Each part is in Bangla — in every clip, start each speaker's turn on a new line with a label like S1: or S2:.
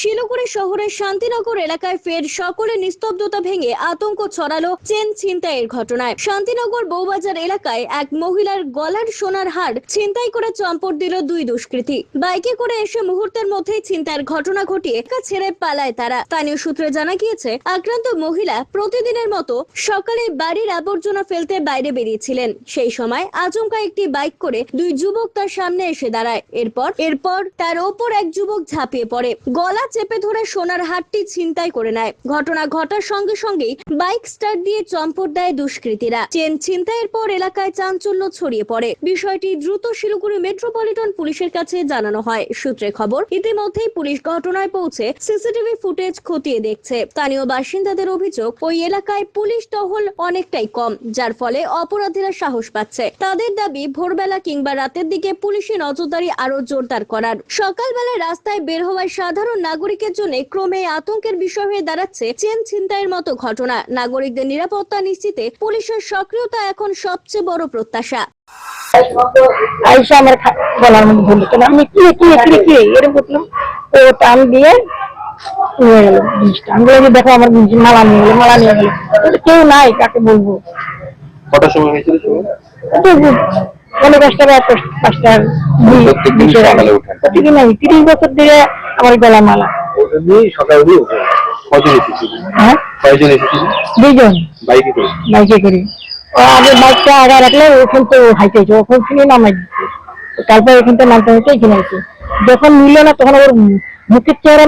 S1: শিলিগুড়ি শহরের শান্তিনগর এলাকায় ফের সকলে নিস্তব্ধতা ভেঙে আতঙ্ক ছড়ালো চেন ছিনতাইয়ের ঘটনায়। শান্তিনগর বৌবাজার এলাকায় এক মহিলার গলার সোনার হার ছিনতাই করে চম্পট দিল দুই দুষ্কৃতী। বাইকে করে এসে মুহূর্তের মধ্যেই ছিনতাইয়ের ঘটনা ঘটিয়ে ছেড়ে পালায় তারা। স্থানীয় সূত্রে জানা গিয়েছে, আক্রান্ত মহিলা প্রতিদিনের মতো সকালে বাড়ির আবর্জনা ফেলতে বাইরে বেরিয়েছিলেন। সেই সময় আচমকা একটি বাইক করে দুই যুবক তার সামনে এসে দাঁড়ায়। এরপর এরপর তার ওপর এক যুবক ঝাঁপিয়ে পড়ে। গলা চেপে ধরে সোনার হাটটি ছিনতাই করে নেয়। ঘটনা ঘটার সঙ্গে সঙ্গেই বাইক স্টার্ট দিয়ে চম্পট দেয় দুষ্কৃতীরা। চেন ছিনতাইয়ের পর এলাকায় চাঞ্চল্য ছড়িয়ে পড়ে। বিষয়টি দ্রুত শিলিগুড়ি মেট্রোপলিটন পুলিশের কাছে জানানো হয়। সূত্রে খবর, ইতিমধ্যেই পুলিশ ঘটনায় পৌঁছে সিসিটিভি ফুটেজ খতিয়ে দেখছে। স্থানীয় বাসিন্দাদের অভিযোগ, ওই এলাকায় পুলিশ টহল অনেকটাই কম, যার ফলে অপরাধীরা সাহস পাচ্ছে। তাদের দাবি, ভোরবেলা কিংবা রাতের দিকে পুলিশি নজরদারি আরও জোরদার করার। সকালবেলায় রাস্তায় বের হওয়ায় সাধারণ নাগরিকের জন্য ক্রমে আতঙ্কের বিষয় হয়ে দাঁড়াচ্ছে চেন ছিনতাইয়ের মতো ঘটনা। নাগরিকদের নিরাপত্তা নিশ্চিতে পুলিশের সক্রিয়তা এখন সবচেয়ে বড় প্রত্যাশা।
S2: আইসা আমার মধ্যে ধরলো কেন? আমি কি কি কি কি এরকম ও টান দিয়ে নিয়ে গেল জিনিসটা। আমি যে দেখো আমার জিনিস মালা নিয়ে গেলো মালা নিয়ে গেলো। কেউ নাই কাকে বলব?
S3: কটার সময় হয়েছিল
S2: পাঁচটা দুই-
S3: ওঠেন?
S2: আমি তিরিশ বছর ধরে আমার গলা মালা।
S3: ওটা দিয়ে সকালে দিয়ে ওঠে। কজন এসেছিল?
S2: হ্যাঁ?
S3: কয়জন এসেছিল?
S2: দুইজন।
S3: বাইকে করে?
S2: বাইকে করি। ও আগে বাইকটা আগা রাখলে ওখান তো হাইতে ওখান থেকে নামাই দিচ্ছে তারপর এখান থেকে নামতে হয়েছে এখানে হয়েছে যখন নিল না তখন ওর মুখের চেহারা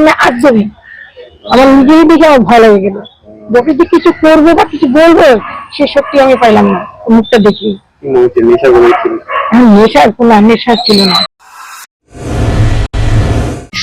S2: আমার নিজেরই আমার ভয় লেগে গেল। যে কিছু করব বা কিছু বলব সে সত্যি আমি পাইলাম না। মুখটা দেখি। নেশার কোনো নেশা ছিল না।